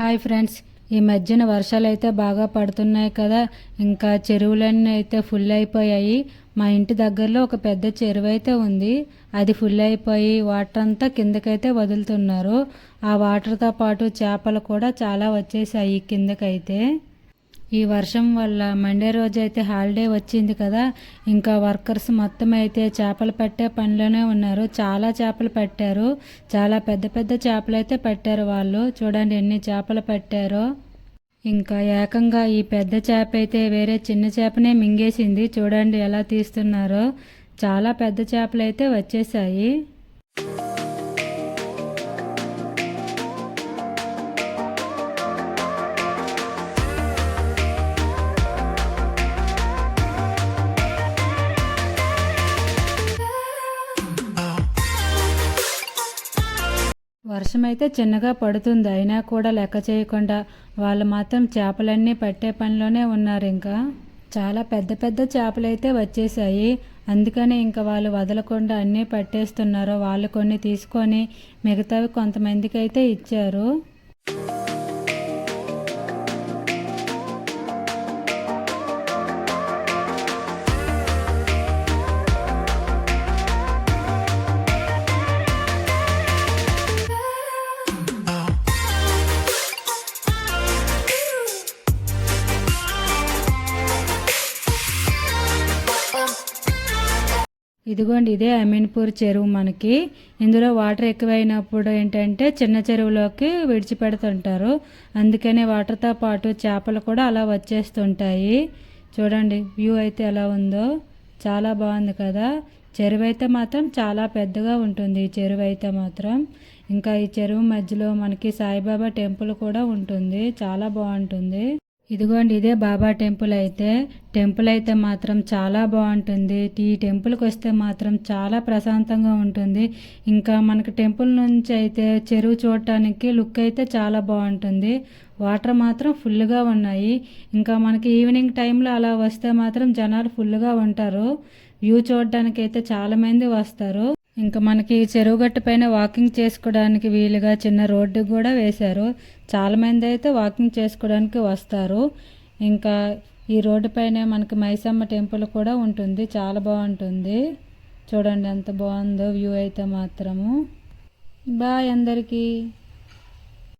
Hi friends ఈ మధ్యన వర్షాలు అయితే బాగా పడుతున్నాయి కదా. ఇంకా చెరువులన్నీ అయితే ఫుల్ అయిపోయాయి. మా ఇంటి దగ్గరలో ఒక పెద్ద చెరువు అయితే ఉంది. అది ఫుల్ అయిపోయి వాటర్ అంతా కిందకైతే వదులుతున్నారు. ఆ వాటర్తో పాటు చేపలు కూడా చాలా వచ్చేసాయి కిందకైతే. ఈ వర్షం వల్ల మండే రోజు అయితే హాలిడే వచ్చింది కదా. ఇంకా వర్కర్స్ మొత్తం అయితే చేపలు పట్టే పనిలోనే ఉన్నారు. చాలా చేపలు పట్టారు. చాలా పెద్ద పెద్ద చేపలు అయితే పట్టారు వాళ్ళు. చూడండి ఎన్ని చేపలు పట్టారో. ఇంకా ఏకంగా ఈ పెద్ద చేప అయితే వేరే చిన్న చేపనే మింగేసింది. చూడండి ఎలా తీస్తున్నారో. చాలా పెద్ద చేపలు అయితే వచ్చేసాయి. వర్షమైతే చిన్నగా పడుతుంది అయినా కూడా లెక్క చేయకుండా వాళ్ళు మాత్రం చేపలన్నీ పట్టే పనిలోనే ఉన్నారు ఇంకా. చాలా పెద్ద పెద్ద చేపలు అయితే వచ్చేసాయి అందుకని ఇంకా వాళ్ళు వదలకుండా అన్నీ పట్టేస్తున్నారు వాళ్ళు కొన్ని తీసుకొని మిగతావి కొంతమందికి అయితే ఇచ్చారు. ఇదిగోండి ఇదే అమీన్పూర్ చెరువు మనకి. ఇందులో వాటర్ ఎక్కువైనప్పుడు ఏంటంటే చిన్న చెరువులోకి విడిచిపెడుతుంటారు. అందుకనే వాటర్తో పాటు చేపలు కూడా అలా వచ్చేస్తుంటాయి. చూడండి వ్యూ అయితే ఎలా ఉందో. చాలా బాగుంది కదా. చెరువు అయితే మాత్రం చాలా పెద్దగా ఉంటుంది. ఈ చెరువు అయితే మాత్రం. ఇంకా ఈ చెరువు మధ్యలో మనకి సాయిబాబా టెంపుల్ కూడా ఉంటుంది. చాలా బాగుంటుంది. ఇదిగోండి ఇదే బాబా టెంపుల్ అయితే. టెంపుల్ అయితే మాత్రం చాలా బాగుంటుంది. ఈ టెంపుల్కి వస్తే మాత్రం చాలా ప్రశాంతంగా ఉంటుంది. ఇంకా మనకి టెంపుల్ నుంచి అయితే చెరువు చూడటానికి లుక్ అయితే చాలా బాగుంటుంది. వాటర్ మాత్రం ఫుల్గా ఉన్నాయి. ఇంకా మనకి ఈవినింగ్ టైంలో అలా వస్తే మాత్రం జనాలు ఫుల్గా ఉంటారు. వ్యూ చూడటానికి అయితే చాలామంది వస్తారు. ఇంకా మనకి చెరువు గట్టు పైన వాకింగ్ చేసుకోవడానికి వీలుగా చిన్న రోడ్డు కూడా వేశారు. చాలామంది అయితే వాకింగ్ చేసుకోవడానికి వస్తారు. ఇంకా ఈ రోడ్డు పైన మనకి మైసమ్మ టెంపుల్ కూడా ఉంటుంది. చాలా బాగుంటుంది. చూడండి ఎంత బాగుందో వ్యూ అయితే మాత్రము. బాయ్ అందరికీ.